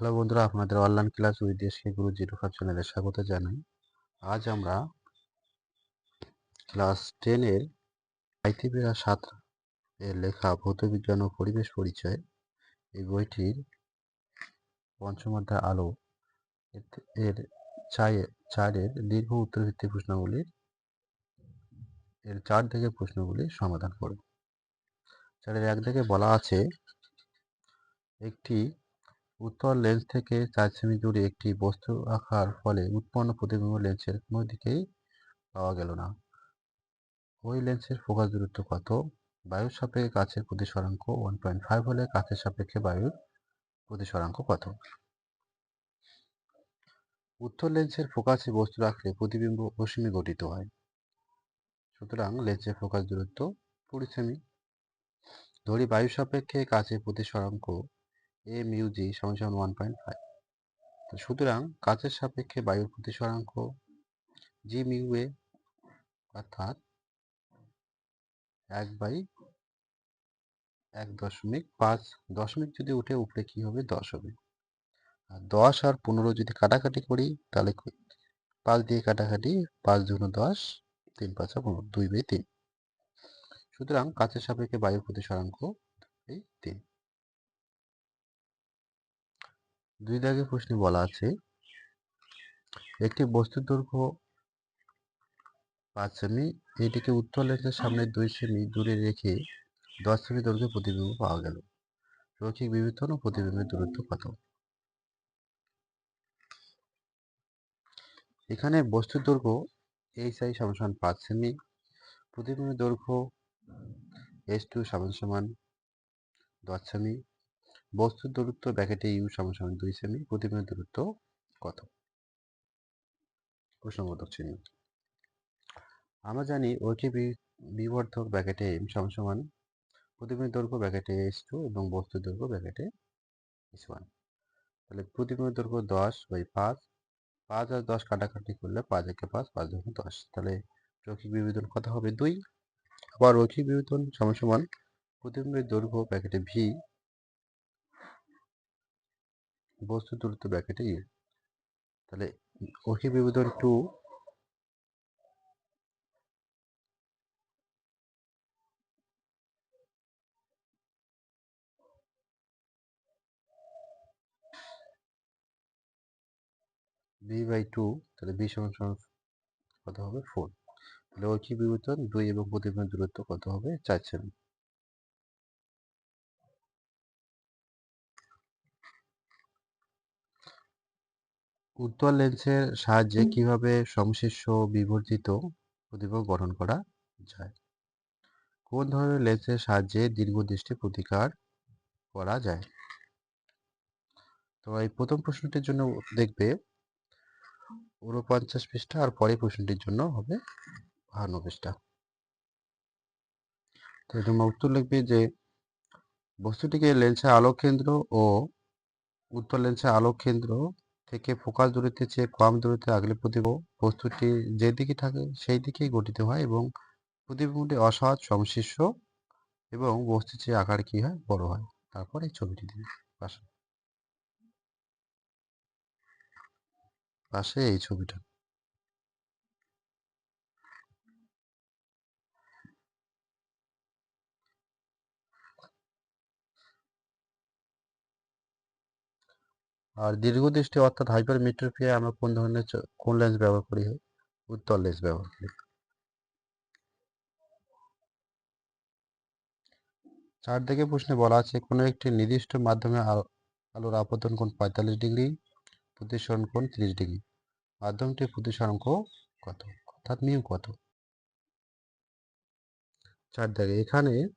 Hello বন্ধুরা, আপনাদের online class with দেশকে গুরু জিরো ফাইভ চ্যানেলে স্বাগত জানাই। আজ আমরা ক্লাস টেনের আইতিবেরা সাত এর লেখা ভৌতবিজ্ঞান ও পরিবেশ পরিচয় এই বইটির পঞ্চম অধ্যায় আলো এর- চায়ে, চারের দীর্ঘ উত্তরভিত্তিক প্রশ্নগুলির এর চার থেকে প্রশ্নগুলির সমাধান করব। চারের এক দিকে বলা আছে, একটি উত্তর লেন্স থেকে চার সেমি দূরে একটি বস্তু রাখার ফলে উৎপন্ন প্রতিবিম্ব লেন্সের কোনো দিকেই পাওয়া গেল না। ওই লেন্সের ফোকাস দূরত্ব কত? বায়ুর সাপেক্ষে কাছের প্রতিসরাঙ্ক ওয়ান পয়েন্ট ফাইভ হলে কাছের সাপেক্ষে বায়ুর প্রতিসরাঙ্ক কত? উত্তর লেন্সের ফোকাসে বস্তু রাখলে প্রতিবিম্ব রশ্মি গঠিত হয়। সুতরাং লেন্সের ফোকাস দূরত্ব কুড়ি সেমি ধরি বায়ু সাপেক্ষে কাছে প্রতিসরাঙ্ক এ মিউ জি সমান সমান ওয়ান পয়েন্ট ফাইভ তো সুতরাং কাচের সাপেক্ষে বায়ুর প্রতিসরাঙ্ক জি মিউ এ অর্থাৎ এক বাই এক দশমিক পাঁচ। দশমিক যদি উঠে, উপরে কি হবে? দশ হবে। আর দশ আর পনেরো যদি কাটাকাটি করি, তাহলে পাঁচ দিয়ে কাটাকাটি, পাঁচ দুগুণ দশ, তিন পাঁচা পনেরো, দুই বাই তিন। সুতরাং কাচের সাপেক্ষে বায়ুর প্রতিসরাঙ্ক এই তিন। দুই দাগে প্রশ্নে বলা আছে। একটি বস্তুর দৈর্ঘ্য পাঁচ সেমি, এটিকে উত্তর লেন্সের সামনে দুই সেমি দূরে রেখে দশ সেমি দৈর্ঘ্যে প্রতিবিম্ব পাওয়া গেল। রৈখিক বিবর্তন ও প্রতিবিম্বের দূরত্ব কত? এখানে বস্তুর দৈর্ঘ্য এইচ আই সমান সমান পাঁচ সেমি, প্রতিবিম্বের দৈর্ঘ্য এস টু সমান সমান দশ সেমি বস্তুর দূরত্ব ব্যাকেটে ইউ সমান দুই সেমি, প্রতিবিম্বের দূরত্ব কত? প্রশ্নবোধক চিহ্ন। আমরা জানি ঐক্য বিবর্ধক ব্যাকেটে এম সমান সমান প্রতিবিম্বের দৈর্ঘ্য ব্যাকেটে এস টু এবং বস্তুর দৈর্ঘ্য ব্যাকেটে এস ওয়ান। তাহলে প্রতিবিম্বের দৈর্ঘ্য দশ বাই পাঁচ পাঁচ আর দশ কাটাকাটি করলে পাঁচ একে পাঁচ পাঁচ দুগুণ দশ। তাহলে রৈখিক বিবেদন কত হবে? দুই। আবার রৈখিক বিবেদন সমান সমান প্রতিবিম্বের দৈর্ঘ্য ব্যাকেটে ভি বস্তু দূরত্ব ব্যাকেটে ইউ তাহলে রৈখিক বিবেদন টু বি বাই টু তাহলে বি সমান সমান কত হবে? ফোর তাহলে ঐকিক বিবর্তন দুই এবং প্রতিবিম্বের দূরত্ব কত হবে? চার সেমি। উত্তর লেন্সের সাহায্যে কীভাবে সংশ্লিষ্ট বিবর্ধিত প্রতিবিম্ব গঠন করা যায়? কোন ধরনের লেন্সের সাহায্যে দীর্ঘদৃষ্টি প্রতিকার করা যায়? তো এই প্রথম প্রশ্নটির জন্য দেখবে উনপঞ্চাশ পৃষ্ঠা আর পরের প্রশ্নটির জন্য হবে বাহান্ন পৃষ্ঠা। তো তোমরা উত্তর লিখবে যে বস্তুটিকে লেন্সের আলোক কেন্দ্র ও উত্তর লেন্সের আলোক কেন্দ্র থেকে ফোকাস দূরত্বের চেয়ে কম দূরত্বে আগলে প্রতিব বস্তুটি যেদিকে থাকে সেই দিকেই গঠিত হয় এবং প্রতিবিম্বটি অসহজ সংশ্লিষ্ট এবং বস্তুর চেয়ে আকার কি হয়? বড় হয়। তারপর এই ছবিটি দিন। পাশে। পাশে এই ছবিটা। আর দীর্ঘ দীর্ঘদৃষ্টি অর্থাৎ হাইপার মিট্রোপিয়া আমরা কোন ধরনের কোন লেন্স ব্যবহার করি? উত্তর লেন্স ব্যবহার করি। চার দিকে প্রশ্নে বলা আছে, কোনো একটি নির্দিষ্ট মাধ্যমে আলো- আলোর আপতন কোণ পঁয়তাল্লিশ ডিগ্রি, প্রতিসরণ কোণ তিরিশ ডিগ্রি। মাধ্যমটির প্রতিসরাঙ্ক কত? অর্থাৎ মিউ কত? চার এখানে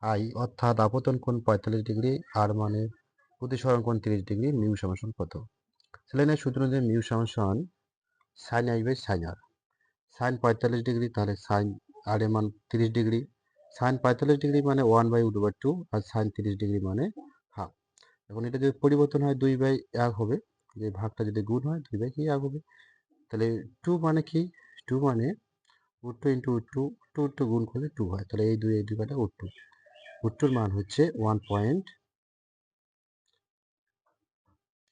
আই অর্থাৎ আপতন কোণ পঁয়তাল্লিশ ডিগ্রি আর মানে প্রতিসরণ কোণ তিরিশ ডিগ্রি, মিউ সমান কত? সেলেনের সূত্র অনুযায়ী মিউ সমান sine I by sine R sine পঁয়তাল্লিশ ডিগ্রি, তাহলে সাইন আর এর মান তিরিশ ডিগ্রি। সাইন পঁয়তাল্লিশ ডিগ্রি মানে one by root over two R sine তিরিশ ডিগ্রি মানে হাফ। এখন এটা যদি পরিবর্তন হয় দুই বাই এক হবে, যে ভাগটা যদি গুণ হয় দুই বাই কি এক হবে? তাহলে টু মানে কি? টু মানে root two into root two two two গুণ করলে টু হয়। তাহলে এই দুই এই দুই কাটা উট টু। উট টুর মান হচ্ছে ওয়ান পয়েন্ট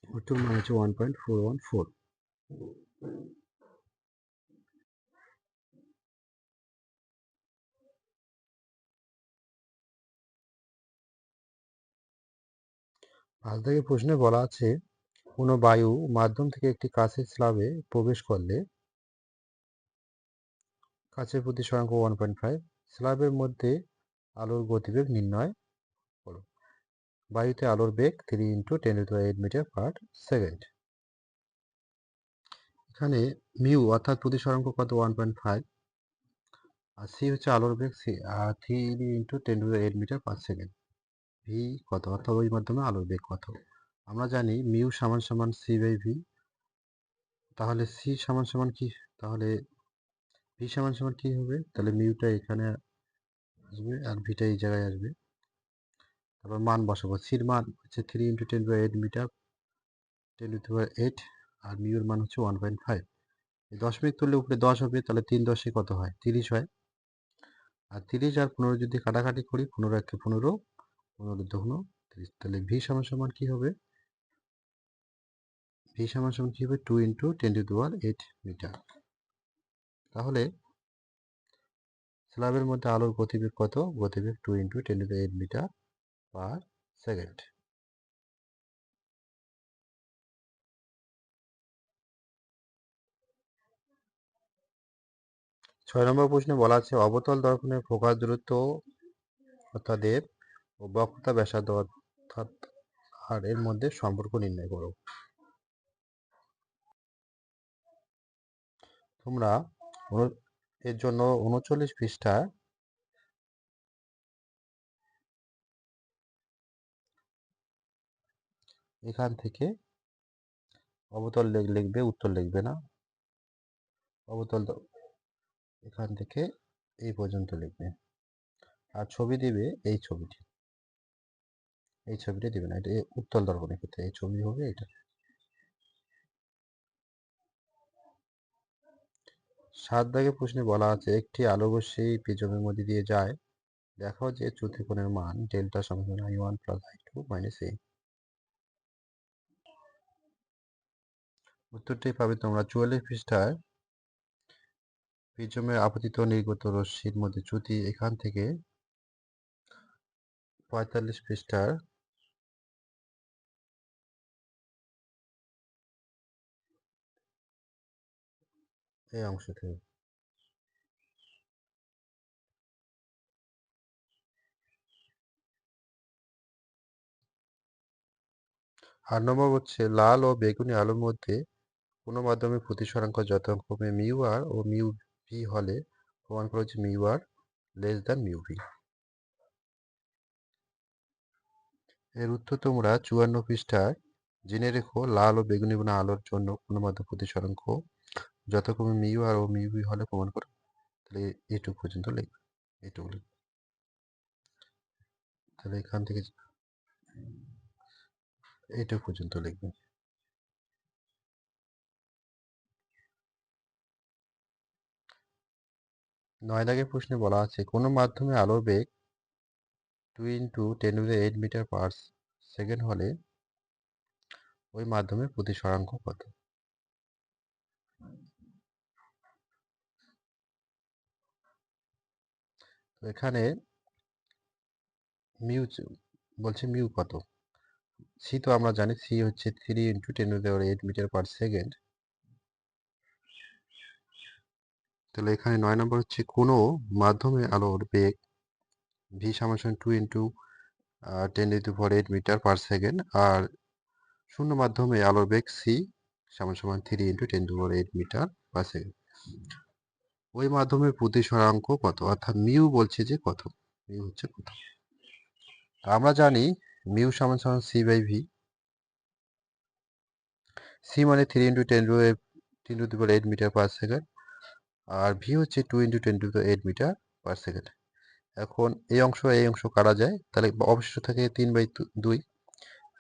উত্তর মান হচ্ছে one point four one four পাঁচ থেকে প্রশ্নে বলা আছে, কোনো বায়ু মাধ্যম থেকে একটি কাঁচের স্ল্যাবে প্রবেশ করলে কাঁচের প্রতি শতাংশ ওয়ান পয়েন্ট ফাইভ স্ল্যাবের মধ্যে আলোর গতিবেগ নির্ণয় বায়ুতে আলোর বেগ three into ten to eight metre per second এখানে মিউ অর্থাৎ প্রতি শতাংশ কত? ওয়ান পয়েন্ট ফাইভ আর সি হচ্ছে আলোর বেগ C three into ten to eight metre per second V কত? অর্থাৎ ওই মাধ্যমে আলোর বেগ কত? আমরা জানি মিউ সমান সমান সি বাই ভি তাহলে সি সমান সমান কি? তাহলে ভি সমান সমান কি হবে? তাহলে মিউটা এখানে আসবে আর ভিটা এই জায়গায় আসবে। তারপর মান বসাবো। সির মান হচ্ছে three into ten by eight metre ten to by eight আর মিউর মান হচ্ছে ওয়ান পয়েন্ট ফাইভ এই দশমিক তুললে উপরে দশ হবে, তাহলে তিন দশে কত হয়? তিরিশ হয়। আর তিরিশ আর পনেরো যদি কাটাকাটি করি, পনেরো একে পনেরো পনেরো দুগুণ তিরিশ, তাহলে ভি সমান সমান কী হবে? ভি সমান সমান কি হবে? Two into ten to power eight metre তাহলে স্ল্যাবের মধ্যে আলোর গতিবেগ কত? গতিবেগ two into ten to eight metre per second. ছয় নম্বর প্রশ্নে বলা আছে, অবতল দর্পণের ফোকাস দূরত্ব অর্থাৎ এর ও বক্রতা ব্যাসার্ধ অর্থাৎ আর এর মধ্যে সম্পর্ক নির্ণয় করো। তোমরা এর জন্য উনচল্লিশ পৃষ্ঠা এখান থেকে অবতল লিখবে, উত্তর লিখবে না। অবতল এখান থেকে এই পর্যন্ত লিখবে। আর ছবি দিবে এই ছবিটি। এই ছবিটা দিবে না, এটা উত্তল দর্পণের ক্ষেত্রে এই ছবি হবে এটা। সাত দাগে প্রশ্নে বলা আছে, একটি আলোকরশ্মি প্রিজমের মধ্যে দিয়ে যায়। দেখাও যে চ্যুতিকোণের মান, ডেল্টা সমান one plus I two minus A উত্তরটি পাবে তোমরা। চুয়াল্লিশ পৃষ্ঠায় প্রিজমের আপতিত নির্গত রশ্মির মধ্যে চ্যুতি এখান থেকে পঁয়তাল্লিশ পৃষ্ঠার এই অংশ থেকে আট নম্বর হচ্ছে, লাল ও বেগুনি আলোর মধ্যে কোনো মাধ্যমে প্রতিসরাঙ্ক যথাক্রমে মিউ আর ও মিউ ভি হলে প্রমাণ করা হচ্ছে mu R less than mu V. এর উত্তর তোমরা চুয়ান্ন পৃষ্ঠায় জেনে রেখো, লাল ও বেগুনি বর্ণ আলোর জন্য কোনো মাধ্যম প্রতিসরাঙ্ক যথাক্রমে মিউ আর ও মিউ ভি হলে প্রমাণ করো। তাহলে এইটুকু পর্যন্ত লিখবে এইটুকু লিখবে তাহলে এখান থেকে এইটুকু পর্যন্ত লিখবে। নয় দাগের প্রশ্নে বলা আছে, কোনো মাধ্যমে আলোর বেগ two into ten to eight metre per second হলে ওই মাধ্যমে প্রতিসরাঙ্ক কত? তো এখানে মিউ বলছে মিউ কত? সি তো আমরা জানি সি হচ্ছে three into ten to eight metre per second. তাহলে এখানে নয় নম্বর হচ্ছে কোনো মাধ্যমে আলোর বেগ ভি সমান two into ten to four eight metre per second আর শূন্য মাধ্যমে আলোর বেগ সি সমান সমান three into ten to four eight metre per second ওই মাধ্যমে প্রতিসরাঙ্ক কত? অর্থাৎ মিউ বলছে যে কত? মিউ হচ্ছে কত? আমরা জানি মিউ সমান সমান সি বাই ভি সি মানে three into ten to ten to eight metre per second R V হচ্ছে two into ten to eight metre per second এখন এই অংশ এই অংশ কাটা যায়, তাহলে অবশিষ্ট থাকে তিন বাই দুই।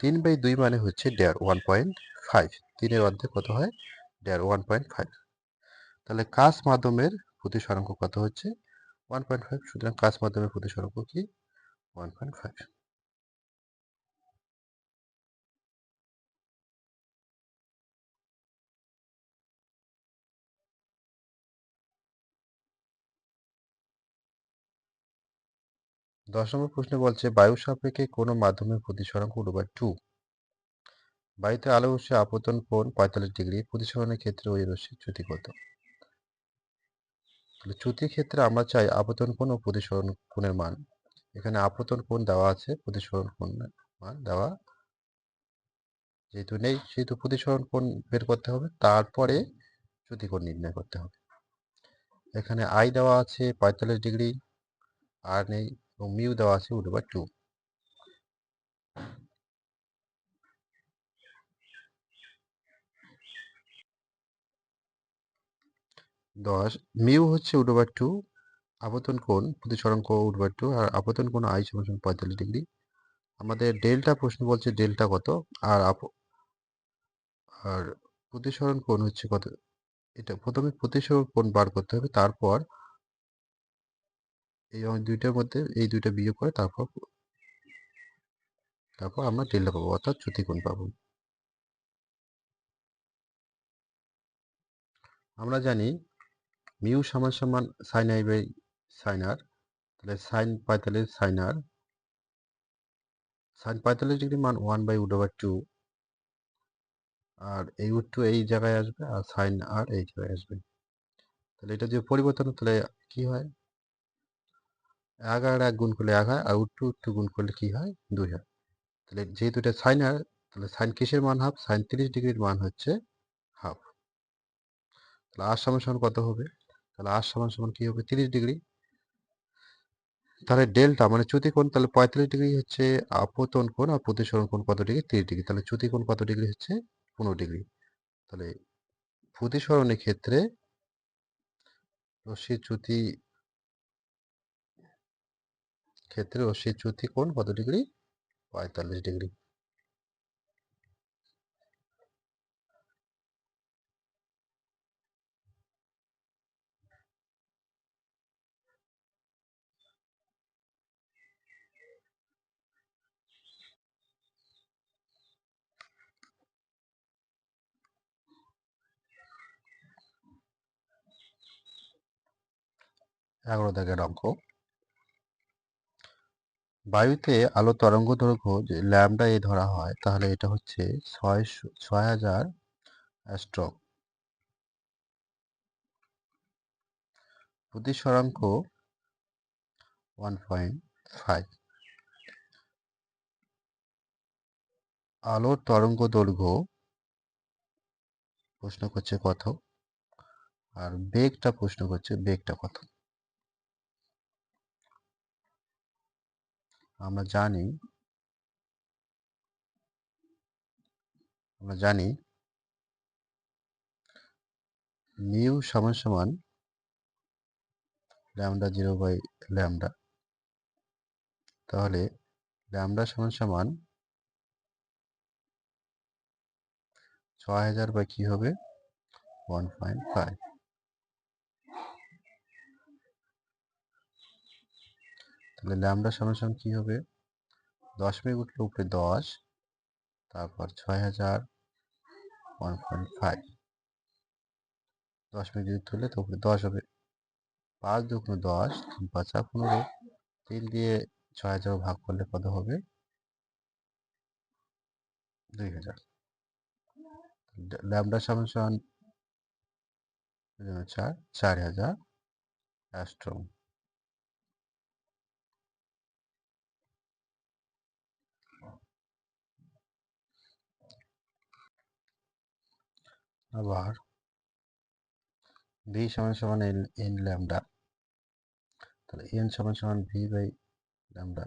তিন বাই দুই মানে হচ্ছে ডেয়ার ওয়ান পয়েন্ট ফাইভ তিনের অর্ধেক কত হয়? ডেয়ার ওয়ান পয়েন্ট ফাইভ তাহলে কাজ মাধ্যমের প্রতিসরাঙ্ক কত হচ্ছে? ওয়ান পয়েন্ট ফাইভ সুতরাং কাজ মাধ্যমের প্রতিসরাঙ্ক কি? ওয়ান পয়েন্ট ফাইভ দশ নম্বর প্রশ্নে বলছে, বায়ু সাপেক্ষে কোনো মাধ্যমের প্রতিসরণ রুট বাই টু বায়ুতে আলো রশ্মি আপতন কোণ পঁয়তাল্লিশ ডিগ্রি, প্রতিসরণের ক্ষেত্রে ওই রশ্মির চ্যুতি কত তাহলে চ্যুতির ক্ষেত্রে আমরা চাই আপতন কোণ ও প্রতিসরণ কোণের মান। এখানে আপতন কোণ দেওয়া আছে, প্রতিসরণ কোণের মান দেওয়া যেহেতু নেই, সেহেতু প্রতিসরণ কোণ বের করতে হবে, তারপরে চ্যুতি কোণ নির্ণয় করতে হবে। এখানে আই দেওয়া আছে পঁয়তাল্লিশ ডিগ্রি, আর নেই এবং মিউ দেওয়া আছে রুট টু দশ মিউ হচ্ছে রুট টু আপতন কোণ প্রতিসরণ কোণ রুট টু আর আপতন কোণ আই সমান পঁয়তাল্লিশ ডিগ্রি আমাদের ডেল্টা প্রশ্ন বলছে ডেল্টা কত, আর আর প্রতিসরণ কোণ হচ্ছে কত, এটা প্রথমে প্রতিসরণ কোণ বার করতে হবে, তারপর এই দুইটার মধ্যে এই দুইটা বিয়োগ করে তারপর তারপর আমরা ডেল্টা পাবো, অর্থাৎ চ্যুতি কোণ পাবো। আমরা জানি মিউ সমান সমান sine I by sine R তাহলে সাইন পঁয়তাল্লিশ সাইন আর সাইন পঁয়তাল্লিশ ডিগ্রি মান one by root over two আর এই উড টু এই জায়গায় আসবে আর সাইন আর এই জায়গায় আসবে। তাহলে এটা যে পরিবর্তন তাহলে কি হয়? আর এক গুণ করলে এক হয় আর উড টু উড টু গুণ করলে কি হয়? দুই হয়। তাহলে যেহেতু এটা সাইন আর, তাহলে সাইন কিসের মান হাফ সাইন তিরিশ ডিগ্রির মান হচ্ছে হাফ তাহলে আর সমান সমান কত হবে? তাহলে আর সমান সমান কি হবে? তিরিশ ডিগ্রি। তাহলে ডেল্টা মানে চ্যুতি কোণ, তাহলে পঁয়তাল্লিশ ডিগ্রি হচ্ছে আপতন কোণ আর প্রতিসরণ কোণ কত ডিগ্রি? তিরিশ ডিগ্রি। তাহলে চ্যুতি কোণ কত ডিগ্রি হচ্ছে? পনেরো ডিগ্রি। তাহলে প্রতিসরণের ক্ষেত্রে রশ্মির চ্যুতি ক্ষেত্রে রশ্মির চ্যুতি কোণ কত ডিগ্রি? পঁয়তাল্লিশ ডিগ্রি। এগারো দাগের অঙ্ক। বায়ুতে আলো তরঙ্গ দৈর্ঘ্য যে ল্যামডা এ ধরা হয়, তাহলে এটা হচ্ছে ছয় ছয় হাজার অ্যাস্ট্রক প্রতিসরাঙ্ক ওয়ান পয়েন্ট ফাইভ আলোর তরঙ্গ দৈর্ঘ্য প্রশ্ন করছে কত? আর বেগটা প্রশ্ন করছে, বেগটা কত? আমরা জানি আমরা জানি মিউ সমান সমান ল্যামডা জিরো বাই ল্যামডা। তাহলে ল্যামডা সমান সমান ছয় হাজার বাই কি হবে? One point five. তাহলে ল্যামডা সমান কি হবে? দশমিক উঠলে উপরে দশ, তারপর ছয় হাজার ওয়ান পয়েন্ট ফাইভ দশ দশমিক যদি তুললে তো উপরে দশ হবে। পাঁচ দুগুণ দশ, তিন পাঁচা পনেরো। তিন দিয়ে ছয় হাজার ভাগ করলে কত হবে? দুই হাজার। ল্যামডা সমান চার চার হাজার। অ্যাস্ট্রম আবার ভি সমান সমান এন এন ল্যামডা তাহলে এন সমান সমান ভি বাই ল্যামডা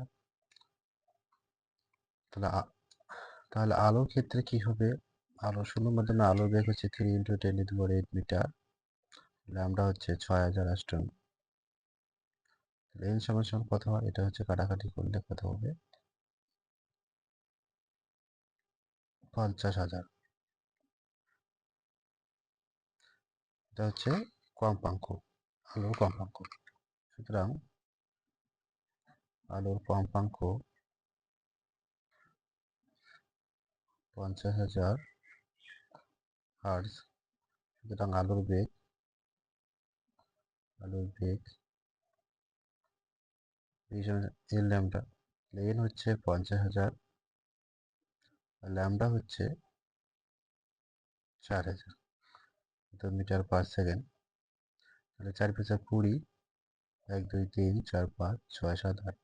তাহলে তাহলে আলোর ক্ষেত্রে কি হবে? আলো শূন্য মাধ্যমে আলোর বেগ হচ্ছে three into ten into four eight metre lambda হচ্ছে ছয় হাজার অ্যাস্ট্রন এন সমান সমান কত হয়? এটা হচ্ছে কাটাকাটি করলে কত হবে? পঞ্চাশ হাজার। এটা হচ্ছে কম্পাঙ্ক, আলোর কম্পাঙ্ক। সুতরাং আলোর কম্পাঙ্ক পঞ্চাশ হাজার হার্জ সুতরাং আলোর বেগ আলোর বেগ এর ল্যামডা এন হচ্ছে পঞ্চাশ হাজার ল্যামডা হচ্ছে চার হাজার। Metre per second. তাহলে চার পাঁচা কুড়ি, এক, দুই, তিন, চার, পাঁচ, ছয়, সাত, আট।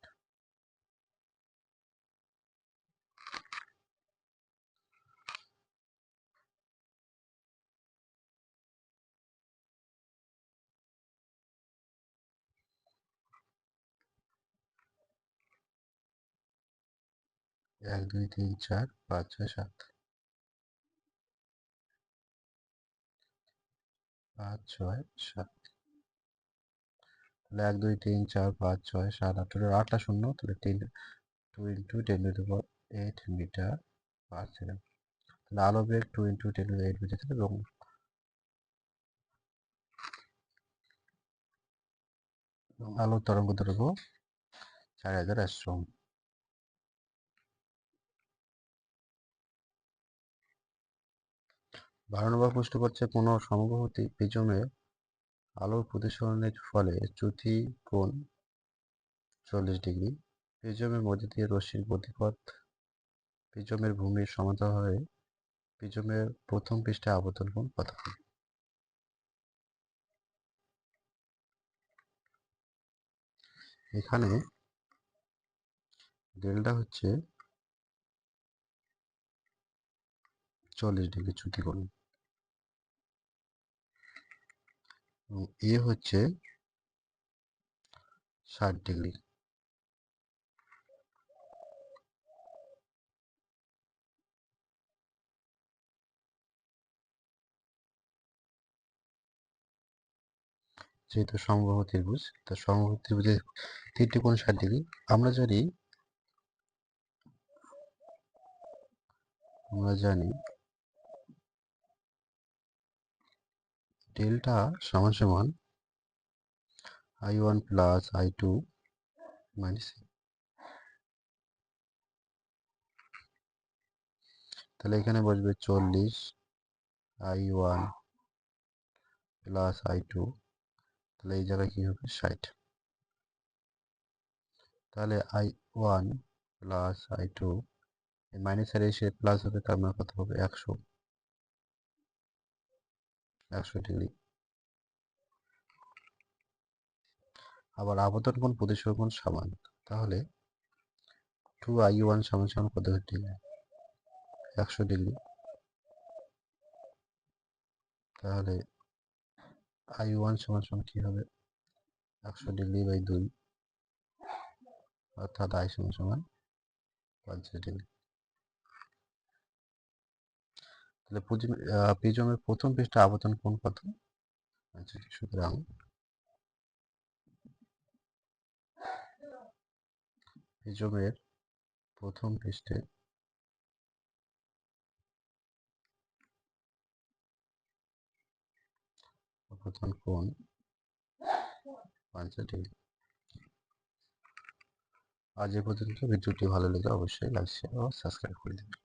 এক, দুই, তিন, চার, পাঁচ, ছয়, সাত। পাঁচ ছয় সাত তাহলে এক, দুই, তিন, চার, পাঁচ, ছয়, সাত, আট আটটা শূন্য। তাহলে ten two into ten to power eight metre per second তাহলে আলো বেগ two into ten to eight metre এবং আলোর তরঙ্গ দৈর্ঘ্য চার হাজার একশো বারো নম্বর প্রশ্ন করছে কোনো সমগ্রবর্তী প্রিজমে আলোর প্রতিসরণের ফলে চ্যুতি কোণ চল্লিশ ডিগ্রি। প্রিজমের মধ্যে দিয়ে রশ্মির গতিপথ প্রিজমের ভূমির সমান্তরাল হয়ে প্রিজমের প্রথম পৃষ্ঠে আবর্তন কোণ কত এখানে ডেল্টা হচ্ছে চল্লিশ ডিগ্রি চ্যুতি কোণ। এবং এ হচ্ছে ষাট ডিগ্রি। যেহেতু সমবাহু ত্রিভুজ, তা সমবাহু ত্রিভুজের তিনটি কোণ ষাট ডিগ্রি। আমরা জানি আমরা জানি ডেল্টা সমান সমান I one plus I two minus তাহলে এখানে বসবে চল্লিশ I one plus I two তাহলে এই জায়গায় কী হবে? ষাট। তাহলে I one plus I two minus আর এসে প্লাস হবে, তার মানে কত হবে? একশো। একশো ডিগ্রি আবার আবর্তন কোণ, প্রতিসর কোণ সমান। তাহলে টু আই ওয়ান সমান সমান কত ডিগ্রি একশো ডিগ্রি। তাহলে আই ওয়ান সমান সমান কী হবে? একশো ডিগ্রি বাই দুই। অর্থাৎ আই সমান সমান পঞ্চাশ ডিগ্রি। তাহলে প্রিজমের প্রথম পৃষ্ঠে আবর্তন কোণ কত আচ্ছা সুতরাং প্রিজমের প্রথম পৃষ্ঠে কোণ পঞ্চাশ ডিগ্রি আজ এ পর্যন্ত ভিডিওটি ভালো লেগে অবশ্যই লাইক ও সাবস্ক্রাইব করে দেবেন